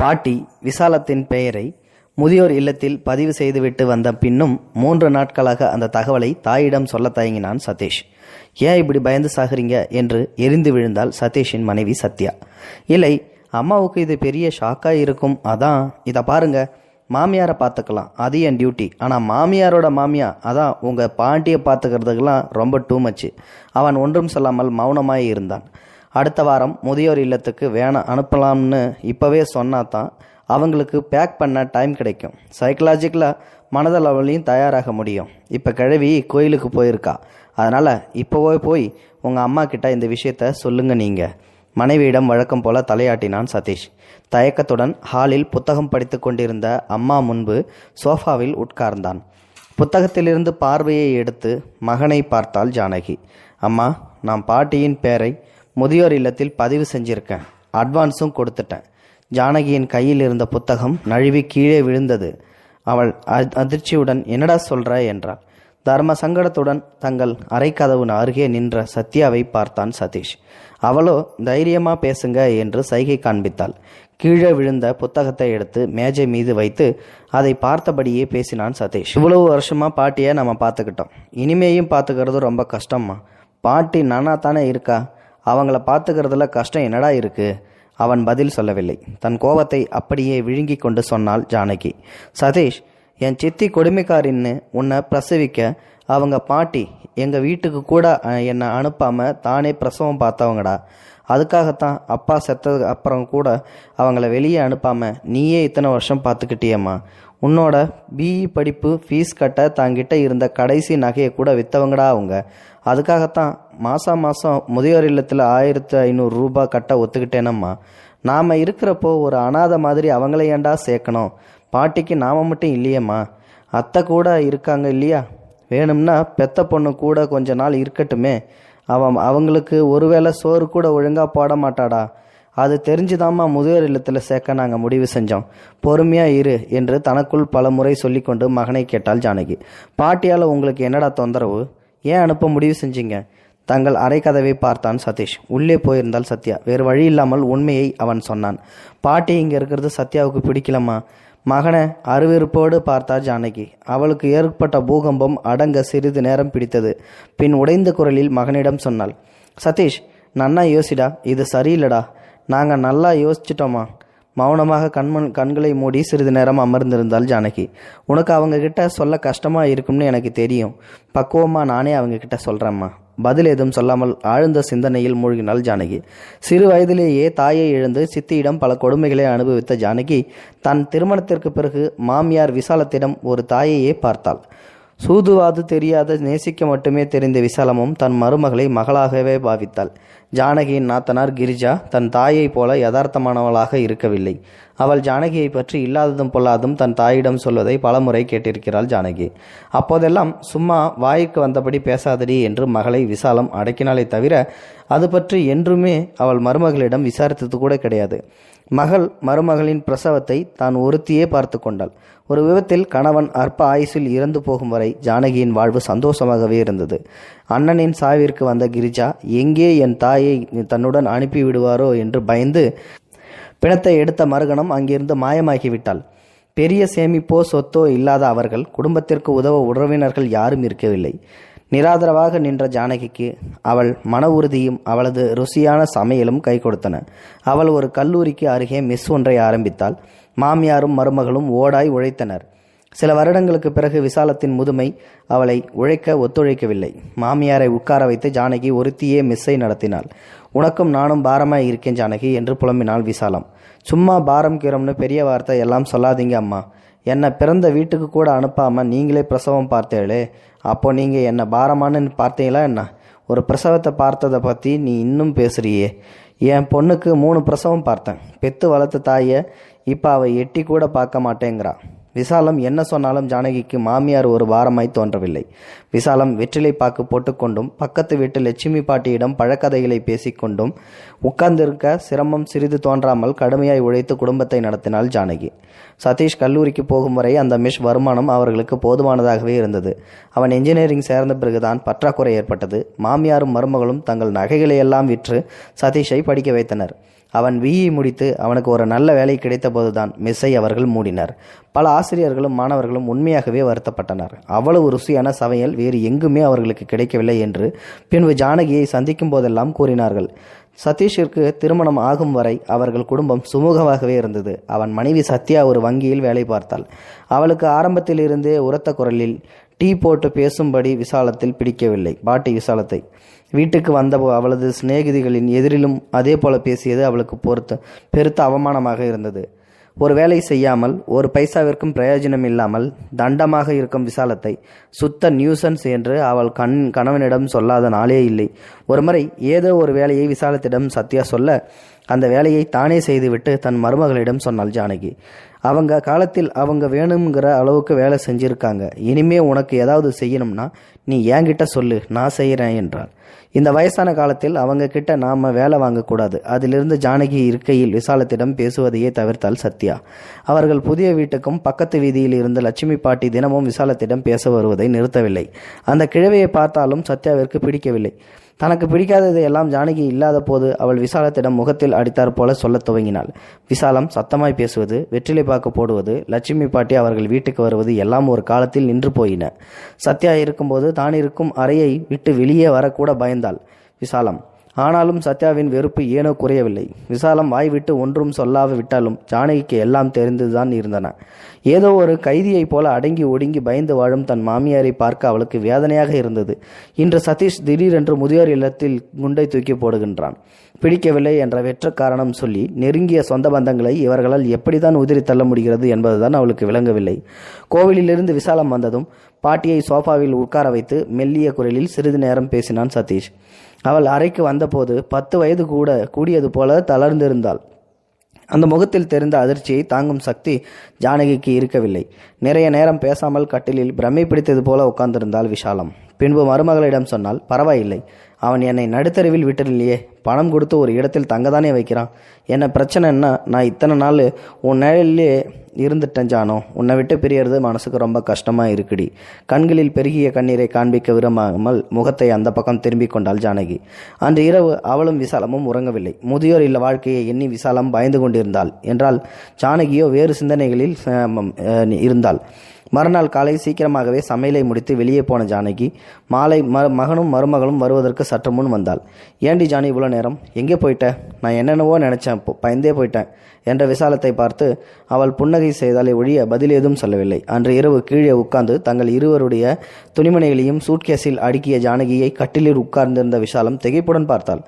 பாட்டி விசாலத்தின் பெயரை முதியோர் இல்லத்தில் பதிவு செய்துவிட்டு வந்த பின்னும் மூன்று நாட்களாக அந்த தகவலை தாயிடம் சொல்ல தயங்கினான் சதீஷ். ஏன் இப்படி பயந்து சாகுறீங்க? என்று எரிந்து விழுந்தாள் சதீஷின் மனைவி சத்யா. இல்லை அம்மாவுக்கு இது பெரிய ஷாக்காக இருக்கும். அதான் இதை பாருங்க. மாமியாரை பார்த்துக்கலாம் அது என் டியூட்டி. ஆனால் மாமியாரோட மாமியா அதான் உங்கள் பாட்டியை பார்த்துக்கிறதுக்கெல்லாம் ரொம்ப டூ மச்சு. அவன் ஒன்றும் சொல்லாமல் மௌனமாய் இருந்தான். அடுத்த வாரம் முதியோர் இல்லத்துக்கு வேணாம் அனுப்பலாம்னு இப்போவே சொன்னா தான் அவங்களுக்கு பேக் பண்ண டைம் கிடைக்கும். சைக்கலாஜிக்கலாக மனதளவுலையும் தயாராக முடியும். இப்போ கிழவி கோயிலுக்கு போயிருக்கா. அதனால் இப்போவே போய் உங்கள் அம்மா கிட்ட இந்த விஷயத்த சொல்லுங்க நீங்கள் மனைவியிடம் வழக்கம் போல தலையாட்டினான் சதீஷ். தயக்கத்துடன் ஹாலில் புத்தகம் படித்து கொண்டிருந்த அம்மா முன்பு சோஃபாவில் உட்கார்ந்தான். புத்தகத்திலிருந்து பார்வையை எடுத்து மகனை பார்த்தாள் ஜானகி. அம்மா நான் பாட்டியின் பேரை முதியோர் இல்லத்தில் பதிவு செஞ்சிருக்கேன். அட்வான்ஸும் கொடுத்துட்டேன். ஜானகியின் கையில் இருந்த புத்தகம் நழுவி கீழே விழுந்தது. அவள் அ- அதிர்ச்சியுடன் என்னடா சொல்ற என்றாள். தர்ம சங்கடத்துடன் தங்கள் அரைக்கதவுன் அருகே நின்ற சத்யாவை பார்த்தான் சதீஷ். அவளோ தைரியமா பேசுங்க என்று சைகை காண்பித்தாள். கீழே விழுந்த புத்தகத்தை எடுத்து மேஜை மீது வைத்து அதை பார்த்தபடியே பேசினான் சதீஷ். இவ்வளவு வருஷமா பாட்டியை நம்ம பார்த்துக்கிட்டோம். இனிமேயும் பார்த்துக்கிறது ரொம்ப கஷ்டம்மா. பாட்டி நானா தானே இருக்கா? அவங்கள பார்த்துக்கிறதுல கஷ்டம் என்னடா இருக்கு? அவன் பதில் சொல்லவில்லை. தன் கோபத்தை அப்படியே விழுங்கி கொண்டு சொன்னாள் ஜானகி. சதீஷ் என் சித்தி கொடுமைக்காரின்னு உன்னை பிரசவிக்க அவங்க பாட்டி எங்கள் வீட்டுக்கு கூட என்னை அனுப்பாமல் தானே பிரசவம் பார்த்தவங்கடா. அதுக்காகத்தான் அப்பா செத்ததுக்கு அப்புறம் கூட அவங்கள வெளியே அனுப்பாமல் நீயே இத்தனை வருஷம் பார்த்துக்கிட்டியம்மா. உன்னோட பிஇ படிப்பு ஃபீஸ் கட்ட தாங்கிட்ட இருந்த கடைசி நகையை கூட விற்றவங்கடா அவங்க. அதுக்காகத்தான் மாதம் மாதம் முதியோர் இல்லத்தில் ஆயிரத்து ஐநூறு ரூபா கட்ட ஒத்துக்கிட்டேனம்மா. நாம் இருக்கிறப்போ ஒரு அனாதை மாதிரி அவங்கள ஏன்டா சேர்க்கணும்? பாட்டிக்கு நாம மட்டும் இல்லையேம்மா. அத்தை கூட இருக்காங்க இல்லையா? வேணும்னா பெத்த பொண்ணு கூட கொஞ்ச நாள் இருக்கட்டுமே. அவன் அவங்களுக்கு ஒருவேளை சோறு கூட ஒழுங்காக போட மாட்டாடா. அது தெரிஞ்சுதாம்மா முதியோர் இல்லத்தில் சேர்க்க நாங்கள் முடிவு செஞ்சோம். பொறுமையா இரு என்று தனக்குள் பல முறை சொல்லிக்கொண்டு மகனை கேட்டாள் ஜானகி. பாட்டியால் உங்களுக்கு என்னடா தொந்தரவு? ஏன் அனுப்ப முடிவு செஞ்சீங்க? தங்கள் அரைக்கதவை பார்த்தான் சதீஷ். உள்ளே போயிருந்தால் சத்யா. வேறு வழி இல்லாமல் உண்மையை அவன் சொன்னான். பாட்டி இங்கே இருக்கிறது சத்யாவுக்கு பிடிக்கலம்மா. மகனை அருவருப்போடு பார்த்தா ஜானகி. அவளுக்கு ஏற்பட்ட பூகம்பம் அடங்க சிறிது நேரம் பிடித்தது. பின் உடைந்த குரலில் மகனிடம் சொன்னாள் சதீஷ் நன்னா யோசிடா இது சரியில்லடா. நாங்கள் நல்லா யோசிச்சிட்டோமா? மௌனமாக கண்மண் கண்களை மூடி சிறிது நேரம் அமர்ந்திருந்தாள் ஜானகி. உனக்கு அவங்க கிட்ட சொல்ல கஷ்டமாக இருக்கும்னு எனக்கு தெரியும். பக்குவமாக நானே அவங்க கிட்ட பதில் எதுவும் சொல்லாமல் ஆழ்ந்த சிந்தனையில் மூழ்கினாள் ஜானகி. சிறு வயதிலேயே தாயை இழந்து சித்தியிடம் பல கொடுமைகளை அனுபவித்த ஜானகி தன் திருமணத்திற்கு பிறகு மாமியார் விசாலத்திடம் ஒரு தாயையே பார்த்தாள். சூதுவாது தெரியாத நேசிக்க மட்டுமே தெரிந்த விசாலமும் தன் மருமகளை மகளாகவே பாவித்தாள். ஜானகியின் நாத்தனார் கிரிஜா தன் தாயைப் போல யதார்த்தமானவளாக இருக்கவில்லை. அவள் ஜானகியை பற்றி இல்லாததும் பொல்லாதும் தன் தாயிடம் சொல்வதை பலமுறை கேட்டிருக்கிறாள் ஜானகி. அப்போதெல்லாம் சும்மா வாய்க்கு வந்தபடி பேசாதடி என்று மகளை விசாலம் அடக்கினாலே தவிர அது பற்றி என்றுமே அவள் மருமகளிடம் விசாரித்தது கூட கிடையாது. மகள் மருமகளின் பிரசவத்தை தான் ஒருத்தியே பார்த்து கொண்டாள். ஒரு விபத்தில் கணவன் அற்ப ஆயுசில் இறந்து போகும் வரை ஜானகியின் வாழ்வு சந்தோஷமாகவே இருந்தது. அண்ணனின் சாவிற்கு வந்த கிரிஜா எங்கே என் தாய்? தன்னுடன் அனுப்பிவிடுவாரோ என்று பயந்து பிணத்தை எடுத்த மறுகணம் அங்கிருந்து மாயமாகிவிட்டாள். பெரிய சேமிப்போ சொத்தோ இல்லாத அவர்கள் குடும்பத்திற்கு உதவ உறவினர்கள் யாரும் இருக்கவில்லை. நிராதரவாக நின்ற ஜானகிக்கு அவள் மன உறுதியும் அவளது ருசியான சமையலும் கை கொடுத்தன. அவள் ஒரு கல்லூரிக்கு அருகே மிஸ் ஒன்றை ஆரம்பித்தாள். மாமியாரும் மருமகளும் ஓடாய் உழைத்தனர். சில வருடங்களுக்கு பிறகு விசாலத்தின் முதுமை அவளை உழைக்க ஒத்துழைக்கவில்லை. மாமியாரை உட்கார வைத்து ஜானகி ஒருத்தியே மிஸ்ஸை நடத்தினாள். உனக்கும் நானும் பாரமாய் இருக்கேன் ஜானகி என்று புலம்பினாள் விசாலம். சும்மா பாரம் கீரம்னு பெரிய வார்த்தை எல்லாம் சொல்லாதீங்க அம்மா. என்னை பிறந்த வீட்டுக்கு கூட அனுப்பாமல் நீங்களே பிரசவம் பார்த்தேளே அப்போ நீங்கள் என்னை பாரமானு பார்த்தீங்களா என்ன? ஒரு பிரசவத்தை பார்த்ததை பற்றி நீ இன்னும் பேசுறியே. என் பொண்ணுக்கு மூணு பிரசவம் பார்த்தேன். பெத்து வளர்த்த தாயை இப்போ அவள் எட்டி கூட பார்க்க மாட்டேங்கிறான் விசாலம் என்ன சொன்னாலும் ஜானகிக்கு மாமியார் ஒரு வாரமாய் தோன்றவில்லை. விசாலம் வெற்றிலை பாக்கு போட்டுக்கொண்டும் பக்கத்து வீட்டு லட்சுமி பாட்டியிடம் பழக்கதைகளை பேசிக்கொண்டும் உட்கார்ந்திருக்க சிரமம் சிறிது தோன்றாமல் கடுமையாய் உழைத்து குடும்பத்தை நடத்தினாள் ஜானகி. சதீஷ் கல்லூரிக்கு போகும் வரை அந்த மிஷ் வருமானம் அவர்களுக்கு போதுமானதாகவே இருந்தது. அவன் இன்ஜினியரிங் சேர்ந்த பிறகுதான் பற்றாக்குறை ஏற்பட்டது. மாமியாரும் மருமகளும் தங்கள் நகைகளை எல்லாம் விற்று சதீஷை படிக்க வைத்தனர். அவன் விஇ முடித்து அவனுக்கு ஒரு நல்ல வேலை கிடைத்த போதுதான் மெஸ்ஸை அவர்கள் மூடினர். பல ஆசிரியர்களும் மாணவர்களும் உண்மையாகவே வருத்தப்பட்டனர். அவ்வளவு ருசியான சமையல் வேறு எங்குமே அவர்களுக்கு கிடைக்கவில்லை என்று பின்பு ஜானகியை சந்திக்கும் போதெல்லாம் கூறினார்கள். சதீஷிற்கு திருமணம் ஆகும் வரை அவர்கள் குடும்பம் சுமூகமாகவே இருந்தது. அவன் மனைவி சத்யா ஒரு வங்கியில் வேலை பார்த்தாள். அவளுக்கு ஆரம்பத்தில் இருந்தே உரத்த குரலில் டீ போட்டு பேசும்படி விசாலத்தில் பிடிக்கவில்லை. பாட்டி விசாலத்தை. வீட்டுக்கு வந்த அவளது சிநேகிதிகளின் எதிரிலும் அதே போல பேசியது அவளுக்கு பொறுத்த பெருத்த அவமானமாக இருந்தது. ஒரு வேலை செய்யாமல் ஒரு பைசாவிற்கும் பிரயோஜனம் இல்லாமல் தண்டமாக இருக்கும் விசாலத்தை சுத்த நியூசன்ஸ் என்று அவள் கண் கணவனிடம் சொல்லாத நாளே இல்லை. ஒருமுறை ஏதோ ஒரு வேலையை விசாலத்திடம் சத்யா சொல்ல அந்த வேலையை தானே செய்துவிட்டு தன் மருமகளிடம் சொன்னாள் ஜானகி. அவங்க காலத்தில் அவங்க வேணுங்கிற அளவுக்கு வேலை செஞ்சிருக்காங்க. இனிமே உனக்கு ஏதாவது செய்யணும்னா நீ என்கிட்ட சொல்லு நான் செய்கிறேன் என்றாள். இந்த வயசான காலத்தில் அவங்க கிட்ட நாம வேலை வாங்கக்கூடாது அதிலிருந்து ஜானகி இருக்கையில் விசாலத்திடம் பேசுவதையே தவிர்த்தாள் சத்யா. அவர்கள் புதிய வீட்டுக்கும் பக்கத்து வீதியில் இருந்த லட்சுமி பாட்டி தினமும் விசாலத்திடம் பேச வருவதை நிறுத்தவில்லை. அந்த கிழவையை பார்த்தாலும் சத்யாவிற்கு பிடிக்கவில்லை. தனக்கு பிடிக்காததை எல்லாம் ஜானகி இல்லாத போது அவள் விசாலத்திடம் முகத்தில் அடித்தாற் போல சொல்லத் துவங்கினாள். விசாலம் சத்தமாய் பேசுவது வெற்றிலை பார்க்க போடுவது லட்சுமி பாட்டி அவர்கள் வீட்டுக்கு வருவது எல்லாம் ஒரு காலத்தில் நின்று போயின. சத்யா இருக்கும்போது தான் இருக்கும் அறையை விட்டு வெளியே வரக்கூட பயந்தாள். விசாலம் ஆனாலும் சத்யாவின் வெறுப்பு ஏனோ குறையவில்லை. விசாலம் வாய் விட்டு ஒன்றும் சொல்லாது விட்டாலும் ஜானகிக்கு எல்லாம் தெரிந்துதான் இருந்தன. ஏதோ ஒரு கைதியைப் போல அடங்கி ஒடுங்கி பயந்து வாழும் தன் மாமியாரை பார்க்க அவளுக்கு வேதனையாக இருந்தது. இன்று சதீஷ் திடீரென்று முதியோர் இல்லத்தில் குண்டை தூக்கி போடுகின்றான். பிடிக்கவில்லை என்ற வெற்ற காரணம் சொல்லி நெருங்கிய சொந்த பந்தங்களை இவர்களால் எப்படிதான் உதிரி தள்ள முடிகிறது என்பதுதான் அவளுக்கு விளங்கவில்லை. கோவிலிலிருந்து விசாலம் வந்ததும் பாட்டியை சோஃபாவில் உட்கார வைத்து மெல்லிய குரலில் சிறிது நேரம் பேசினான் சதீஷ். அவள் அறைக்கு வந்தபோது பத்து வயது கூட கூடியது போல தளர்ந்திருந்தாள். அந்த முகத்தில் தெரிந்த அதிர்ச்சியை தாங்கும் சக்தி ஜானகிக்கு இருக்கவில்லை. நிறைய நேரம் பேசாமல் கட்டிலில் பிரமை பிடித்தது போல உட்கார்ந்திருந்தாள் விஷாலம் பின்பு மருமகளிடம் சொன்னால் பரவாயில்லை. அவன் என்னை நடுத்தருவில் விட்டதில்லையே பணம் கொடுத்து ஒரு இடத்தில் தங்கதானே வைக்கிறான்? என்ன பிரச்சனைன்னா நான் இத்தனை நாள் உன் நிழல்லே இருந்துட்டேன் ஜானோ. உன்னை விட்டு பிரியறது மனசுக்கு ரொம்ப கஷ்டமாக இருக்குடி. கண்களில் பெருகிய கண்ணீரை காண்பிக்க விரும்பாமல் முகத்தை அந்த பக்கம் திரும்பி கொண்டாள் ஜானகி. அன்று இரவு அவளும் விசாலமும் உறங்கவில்லை. முதியோர் இல்ல வாழ்க்கையை எண்ணி விசாலம் பயந்து கொண்டிருந்தாள். என்றால் ஜானகியோ வேறு சிந்தனைகளில் இருந்தாள். மறுநாள் காலை சீக்கிரமாகவே சமையலை முடித்து வெளியே போன ஜானகி மாலை மகனும் மருமகளும் வருவதற்கு சற்று முன் வந்தாள். ஏண்டி ஜானி இவ்வளோ நேரம். எங்கே போயிட்ட? நான் என்னென்னவோ நினச்சேன். பயந்தே போயிட்டேன். என்ற விசாலத்தை பார்த்து அவள் புன்னகை செய்தாலே ஒழிய பதில் ஏதும் சொல்லவில்லை. அன்று இரவு கீழே உட்கார்ந்து தங்கள் இருவருடைய துணிமணிகளையும் சூட்கேஸில் அடுக்கிய ஜானகியை கட்டிலில் உட்கார்ந்திருந்த விசாலம் திகைப்புடன் பார்த்தாள்.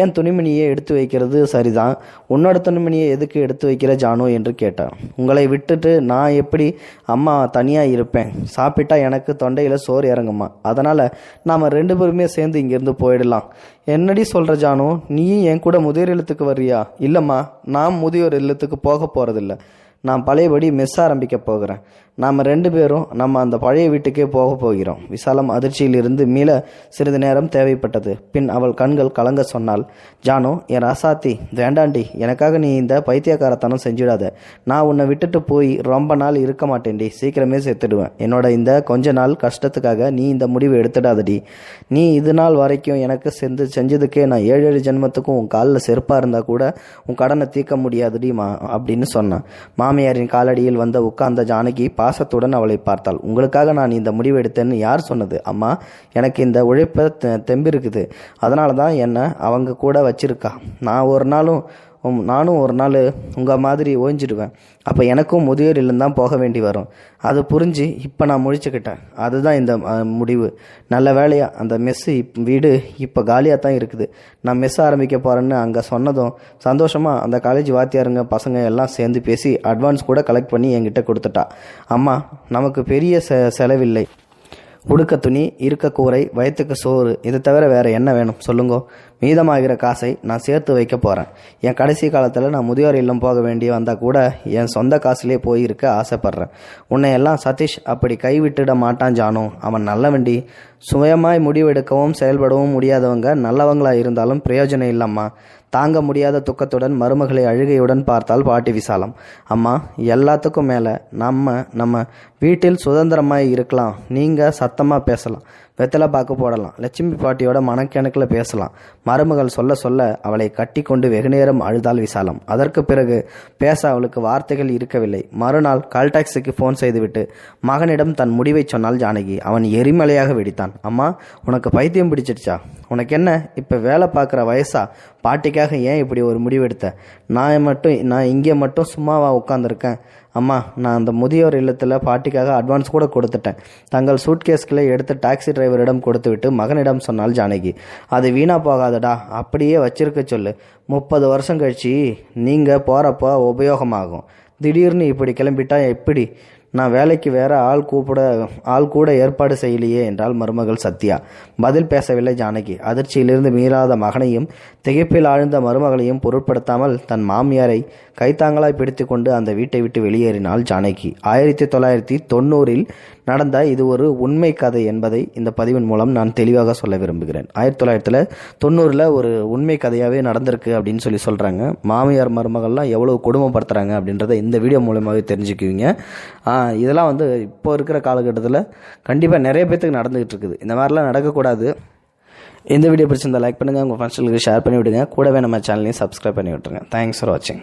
ஏன் துணிமணியை எடுத்து வைக்கிறது? சரிதான். உன்னோட துணிமணியை எதுக்கு எடுத்து வைக்கிற ஜானோ? என்று கேட்டான் உங்களை விட்டுட்டு நான் எப்படி அம்மா தனியாக இருப்பேன்? சாப்பிட்டா எனக்கு தொண்டையில் சோறு இறங்குமா? அதனால் நாம் ரெண்டு பேருமே சேர்ந்து இங்கேருந்து போயிடலாம். என்னடி சொல்கிற ஜானு? நீயும் என் கூட முதியோர் இல்லத்துக்கு வர்றியா? இல்லைம்மா நான் முதியோர் இல்லத்துக்கு போக போகிறதில்ல நான் பழையபடி மெஸ் ஆரம்பிக்க போகிறேன். நாம் ரெண்டு பேரும் நம்ம அந்த பழைய வீட்டுக்கே போக போகிறோம். விசாலம் அதிர்ச்சியிலிருந்து மீள சிறிது நேரம் தேவைப்பட்டது. பின் அவள் கண்கள் கலங்க சொன்னாள் ஜானோ என் அசாத்தி வேண்டாண்டி எனக்காக நீ இந்த பைத்தியக்காரத்தனம் செஞ்சிடாத. நான் உன்னை விட்டுட்டு போய் ரொம்ப நாள் இருக்க மாட்டேன்டி. சீக்கிரமே செத்துடுவேன். என்னோட இந்த கொஞ்ச நாள் கஷ்டத்துக்காக நீ இந்த முடிவு எடுத்துடாதடி. நீ இது நாள் வரைக்கும் எனக்கு செஞ்சு செஞ்சதுக்கே நான் ஏழு ஏழு ஜென்மத்துக்கும் உன் காலில் செருப்பாக இருந்தால் கூட உன் கடனை தீர்க்க முடியாதுடி மா அப்படின்னு சொன்னான். மாமியாரின் காலடியில் வந்த உட்கார்ந்த ஜானகி பாசத்துடன் அவளை பார்த்தாள். உங்களுக்காக நான் இந்த முடிவு எடுத்தேன்னு யார் சொன்னது? அம்மா எனக்கு இந்த உழைப்ப தெ- தெம்பு இருக்குது அதனால தான் என்னை அவங்க கூட வச்சிருக்கா. நான் ஒரு நாளும் நானும் ஒரு நாள் உங்கள் மாதிரி ஓய்ஞ்சிடுவேன் அப்போ எனக்கும் முதியோர் இல்லம் தான் போக வேண்டி வரும். அது புரிஞ்சு இப்போ நான் முழிச்சுக்கிட்டேன். அதுதான் இந்த முடிவு. நல்ல வேலையாக அந்த மெஸ்ஸு இப் வீடு இப்போ காலியாக தான் இருக்குது. நான் மெஸ் ஆரம்பிக்க போகிறேன்னு அங்கே சொன்னதும் சந்தோஷமாக அந்த காலேஜ் வாத்தியாருங்க பசங்க எல்லாம் சேர்ந்து பேசி அட்வான்ஸ் கூட கலெக்ட் பண்ணி என்கிட்ட கொடுத்துட்டா. அம்மா நமக்கு பெரிய செ செலவில்லை. உடுக்க துணி இருக்க கூரை வயிற்றுக்கு சோறு இதை தவிர வேறு என்ன வேணும்? சொல்லுங்கோ. மீதமாகிற காசை நான் சேர்த்து வைக்க போகிறேன் என் கடைசி காலத்தில் நான் முதியோர் இல்லம் போக வேண்டி வந்தால் கூட என் சொந்த காசுலேயே போய் இருக்க ஆசைப்பட்றேன். உன்னை எல்லாம் சதீஷ் அப்படி கைவிட்டுட மாட்டான் ஜானு. அவன் நல்லவண்டி சுயமாய் முடிவெடுக்கவும் செயல்படவும் முடியாதவங்க நல்லவங்களாக இருந்தாலும் பிரயோஜனம் இல்லம்மா. தாங்க முடியாத துக்கத்துடன் மருமகளை அழுகையுடன் பார்த்தால் பாட்டி விசாலம். அம்மா எல்லாத்துக்கும் மேலே நம்ம நம்ம வீட்டில் சுதந்திரமாக இருக்கலாம். நீங்கள் சத்தமாக பேசலாம். வெத்தலை பாக்கு போடலாம். லட்சுமி பாட்டியோட மனக்கணக்கில் பேசலாம். மருமகள் சொல்ல சொல்ல அவளை கட்டி கொண்டு வெகுநேரம் அழுதாள் விசாலம். அதற்கு பிறகு பேச அவளுக்கு வார்த்தைகள் இருக்கவில்லை. மறுநாள் கால் டாக்ஸிக்கு ஃபோன் செய்துவிட்டு மகனிடம் தன் முடிவை சொன்னால் ஜானகி. அவன் எரிமலையாக வெடித்தான். அம்மா உனக்கு பைத்தியம் பிடிச்சிடுச்சா? உனக்கு என்ன? இப்போ வேலை பார்க்குற வயசா? பாட்டிக்காக ஏன் இப்படி ஒரு முடிவெடுத்த? நான் மட்டும் நான் இங்கே மட்டும் சும்மாவா உட்காந்துருக்கேன் அம்மா நான் அந்த முதியோர் இல்லத்தில் பாட்டிக்காக அட்வான்ஸ் கூட கொடுத்துட்டேன். தங்கள் சூட்கேஸ்களை எடுத்து டாக்ஸி டிரைவரிடம் கொடுத்துவிட்டு மகனிடம் சொன்னால் ஜானகி. அது வீணா போகாதடா அப்படியே வச்சிருக்க சொல்லு. முப்பது வருஷம் கழிச்சு நீங்கள் போகிறப்போ உபயோகமாகும். திடீர்னு இப்படி கிளம்பிட்டா எப்படி? நான் வேலைக்கு வேற ஆள் கூப்பிட ஆள் கூட ஏற்பாடு செய்யலையே என்றால் மருமகள் சத்யா. பதில் பேசவில்லை ஜானகி. அதிர்ச்சியிலிருந்து மீறாத மகனையும் திகைப்பில் ஆழ்ந்த மருமகளையும் பொருட்படுத்தாமல் தன் மாமியாரை கைத்தாங்களாய் பிடித்து கொண்டு அந்த வீட்டை விட்டு வெளியேறினாள் ஜானகி. ஆயிரத்தி தொள்ளாயிரத்தி தொண்ணூறில் நடந்த இது ஒரு உண்மை கதை என்பதை இந்த பதிவின் மூலம் நான் தெளிவாக சொல்ல விரும்புகிறேன். ஆயிரத்தி தொள்ளாயிரத்தில் தொண்ணூறில் ஒரு உண்மை கதையாகவே நடந்திருக்கு அப்படின்னு சொல்லி சொல்கிறாங்க மாமியார் மருமகள்லாம் எவ்வளோ கொடுமைப்படுத்துகிறாங்க அப்படின்றத இந்த வீடியோ மூலமாகவே தெரிஞ்சுக்குவீங்க. இதெல்லாம் வந்து இப்போ இருக்கிற காலகட்டத்தில் கண்டிப்பாக நிறைய பேர்த்துக்கு நடந்துகிட்டு இருக்குது. இந்த மாதிரிலாம் நடக்கக்கூடாது. இந்த வீடியோ பிடிச்சிருந்தா லைக் பண்ணுங்கள் உங்கள் ஃப்ரெண்ட்ஸ்களுக்கு ஷேர் பண்ணி விடுங்க. கூடவே நம்ம சேனலையும் சப்ஸ்கிரைப் பண்ணி விட்டுருங்க. தேங்க்ஸ் ஃபார் வாட்சிங்